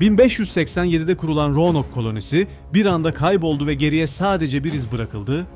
1587'de kurulan Roanoke kolonisi bir anda kayboldu ve geriye sadece bir iz bırakıldı.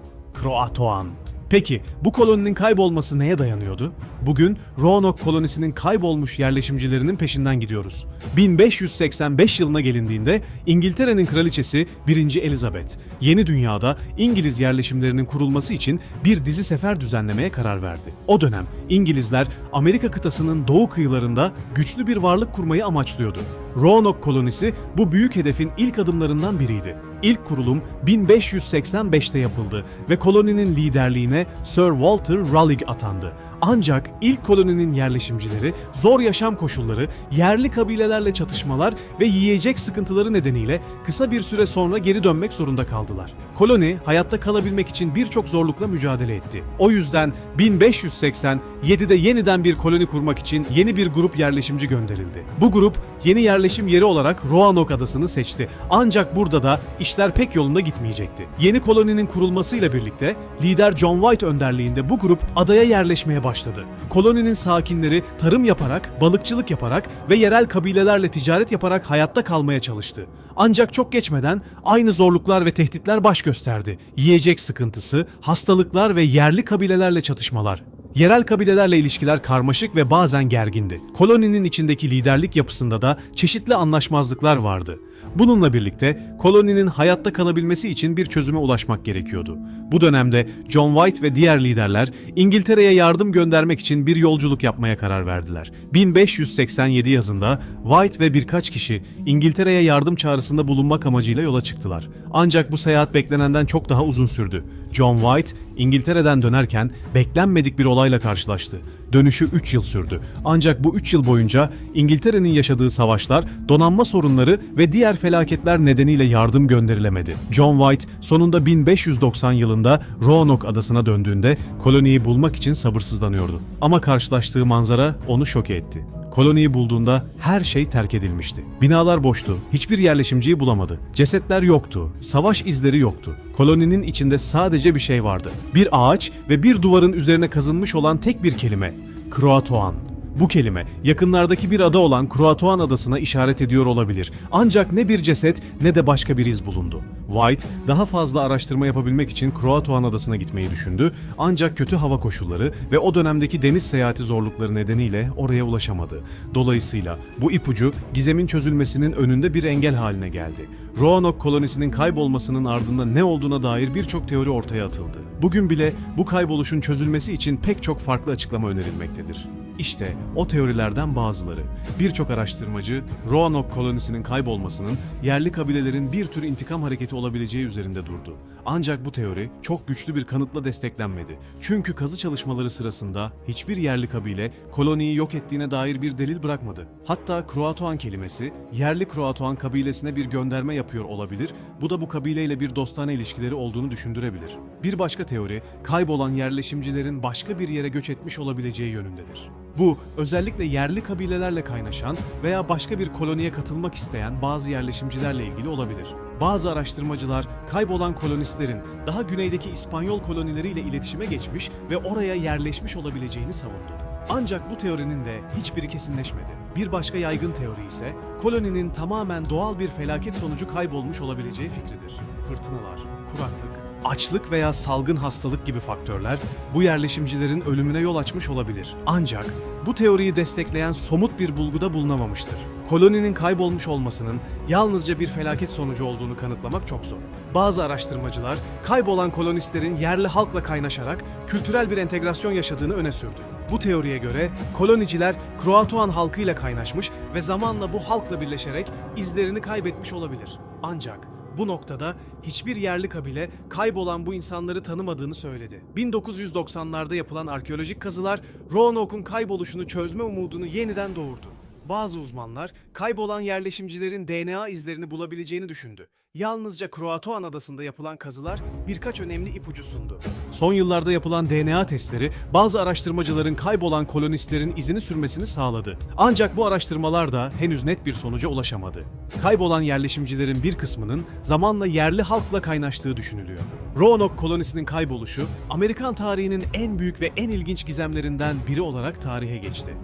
Croatoan. Peki bu koloninin kaybolması neye dayanıyordu? Bugün Roanoke kolonisinin kaybolmuş yerleşimcilerinin peşinden gidiyoruz. 1585 yılına gelindiğinde İngiltere'nin kraliçesi 1. Elizabeth, yeni dünyada İngiliz yerleşimlerinin kurulması için bir dizi sefer düzenlemeye karar verdi. O dönem İngilizler Amerika kıtasının doğu kıyılarında güçlü bir varlık kurmayı amaçlıyordu. Roanoke kolonisi bu büyük hedefin ilk adımlarından biriydi. İlk kurulum 1585'te yapıldı ve koloninin liderliğine Sir Walter Raleigh atandı. Ancak ilk koloninin yerleşimcileri zor yaşam koşulları, yerli kabilelerle çatışmalar ve yiyecek sıkıntıları nedeniyle kısa bir süre sonra geri dönmek zorunda kaldılar. Koloni hayatta kalabilmek için birçok zorlukla mücadele etti. O yüzden 1587'de yeniden bir koloni kurmak için yeni bir grup yerleşimci gönderildi. Bu grup yeni yerleşim yeri olarak Roanoke adasını seçti. Ancak burada da işler pek yolunda gitmeyecekti. Yeni koloninin kurulmasıyla birlikte lider John White önderliğinde bu grup adaya yerleşmeye başladı. Koloninin sakinleri tarım yaparak, balıkçılık yaparak ve yerel kabilelerle ticaret yaparak hayatta kalmaya çalıştı. Ancak çok geçmeden aynı zorluklar ve tehditler baş gösterdi. Yiyecek sıkıntısı, hastalıklar ve yerli kabilelerle çatışmalar. Yerel kabilelerle ilişkiler karmaşık ve bazen gergindi. Koloninin içindeki liderlik yapısında da çeşitli anlaşmazlıklar vardı. Bununla birlikte koloninin hayatta kalabilmesi için bir çözüme ulaşmak gerekiyordu. Bu dönemde John White ve diğer liderler İngiltere'ye yardım göndermek için bir yolculuk yapmaya karar verdiler. 1587 yazında White ve birkaç kişi İngiltere'ye yardım çağrısında bulunmak amacıyla yola çıktılar. Ancak bu seyahat beklenenden çok daha uzun sürdü. John White İngiltere'den dönerken beklenmedik bir olayla karşılaştı. Dönüşü 3 yıl sürdü. Ancak bu 3 yıl boyunca İngiltere'nin yaşadığı savaşlar, donanma sorunları ve diğer felaketler nedeniyle yardım gönderilemedi. John White sonunda 1590 yılında Roanoke adasına döndüğünde koloniyi bulmak için sabırsızlanıyordu. Ama karşılaştığı manzara onu şoke etti. Koloniyi bulduğunda her şey terk edilmişti. Binalar boştu, hiçbir yerleşimciyi bulamadı. Cesetler yoktu, savaş izleri yoktu. Koloninin içinde sadece bir şey vardı. Bir ağaç ve bir duvarın üzerine kazınmış olan tek bir kelime. Croatoan. Bu kelime yakınlardaki bir ada olan Croatoan adasına işaret ediyor olabilir. Ancak ne bir ceset ne de başka bir iz bulundu. White daha fazla araştırma yapabilmek için Croatoan adasına gitmeyi düşündü. Ancak kötü hava koşulları ve o dönemdeki deniz seyahati zorlukları nedeniyle oraya ulaşamadı. Dolayısıyla bu ipucu gizemin çözülmesinin önünde bir engel haline geldi. Roanoke kolonisinin kaybolmasının ardında ne olduğuna dair birçok teori ortaya atıldı. Bugün bile bu kayboluşun çözülmesi için pek çok farklı açıklama önerilmektedir. İşte o teorilerden bazıları. Birçok araştırmacı Roanoke kolonisinin kaybolmasının yerli kabilelerin bir tür intikam hareketi olabileceği üzerinde durdu. Ancak bu teori çok güçlü bir kanıtla desteklenmedi. Çünkü kazı çalışmaları sırasında hiçbir yerli kabile koloniyi yok ettiğine dair bir delil bırakmadı. Hatta Kroatoan kelimesi yerli Kroatoan kabilesine bir gönderme yapıyor olabilir. Bu da bu kabileyle bir dostane ilişkileri olduğunu düşündürebilir. Bir başka teori kaybolan yerleşimcilerin başka bir yere göç etmiş olabileceği yönündedir. Bu özellikle yerli kabilelerle kaynaşan veya başka bir koloniye katılmak isteyen bazı yerleşimcilerle ilgili olabilir. Bazı araştırmacılar kaybolan kolonistlerin daha güneydeki İspanyol kolonileriyle iletişime geçmiş ve oraya yerleşmiş olabileceğini savundu. Ancak bu teorinin de hiçbiri kesinleşmedi. Bir başka yaygın teori ise koloninin tamamen doğal bir felaket sonucu kaybolmuş olabileceği fikridir. Fırtınalar, kuraklık, açlık veya salgın hastalık gibi faktörler bu yerleşimcilerin ölümüne yol açmış olabilir. Ancak bu teoriyi destekleyen somut bir bulguda bulunamamıştır. Koloninin kaybolmuş olmasının yalnızca bir felaket sonucu olduğunu kanıtlamak çok zor. Bazı araştırmacılar kaybolan kolonistlerin yerli halkla kaynaşarak kültürel bir entegrasyon yaşadığını öne sürdü. Bu teoriye göre koloniciler Kroatoan halkıyla kaynaşmış ve zamanla bu halkla birleşerek izlerini kaybetmiş olabilir. Ancak bu noktada hiçbir yerli kabile kaybolan bu insanları tanımadığını söyledi. 1990'larda yapılan arkeolojik kazılar Roanoke'un kayboluşunu çözme umudunu yeniden doğurdu. Bazı uzmanlar kaybolan yerleşimcilerin DNA izlerini bulabileceğini düşündü. Yalnızca Kroatoan adasında yapılan kazılar birkaç önemli ipucu sundu. Son yıllarda yapılan DNA testleri bazı araştırmacıların kaybolan kolonistlerin izini sürmesini sağladı. Ancak bu araştırmalar da henüz net bir sonuca ulaşamadı. Kaybolan yerleşimcilerin bir kısmının zamanla yerli halkla kaynaştığı düşünülüyor. Roanoke kolonisinin kayboluşu Amerikan tarihinin en büyük ve en ilginç gizemlerinden biri olarak tarihe geçti.